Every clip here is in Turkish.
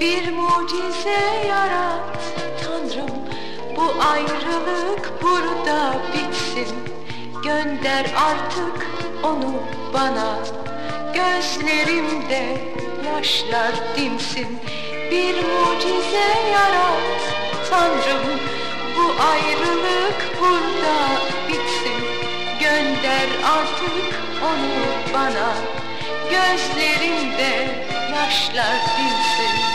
mucize yarat. Tanrım bu ayrılık burada bitsin. Gönder artık onu bana. Gözlerimde yaşlar dimsin Bir mucize yarat. Tanrım bu ayrılık burada bitsin. Gönder artık onu bana. Gözlerimde yaşlar dinsin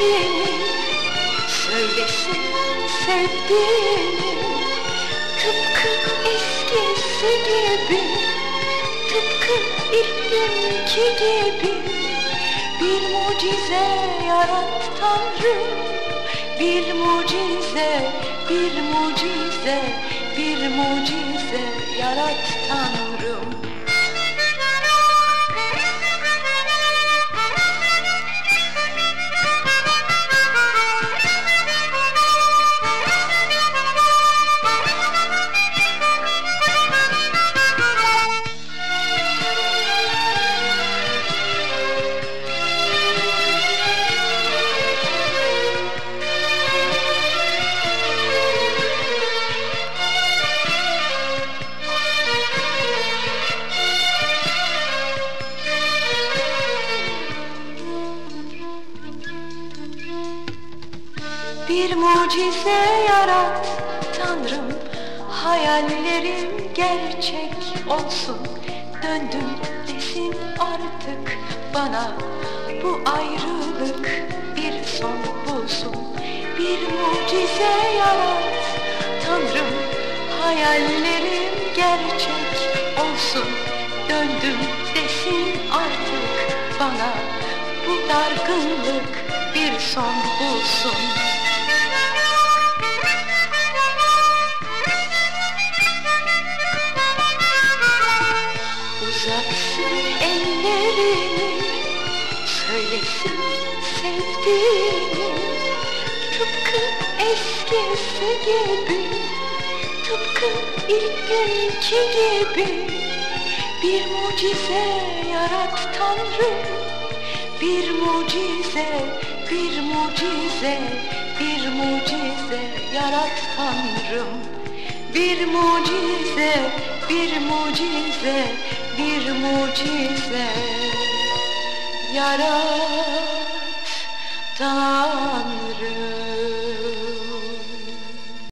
ellerini Söylesin sevdiğini Tıpkı eskisi gibi Tıpkı ilk günkü gibi Bir mucize yarat Tanrım Bir mucize, bir mucize Bir mucize yarat Tanrım Bir mucize yarat. Tanrım Hayallerim gerçek olsun. Döndüm desin artık bana. Bu ayrılık bir son bulsun. Bir mucize yarat. Tanrım Hayallerim gerçek olsun. Döndüm desin artık bana. Bu dargınlık bir son bulsun Uzatsın ellerini. Söylesin sevdiğini Tıpkı eskisi gibi Tıpkı ilk günkü gibi. Bir mucize yarat Tanrım Bir mucize, bir mucize Bir mucize yarat Tanrım. Bir mucize, bir mucize, bir mucize yarat Tanrım.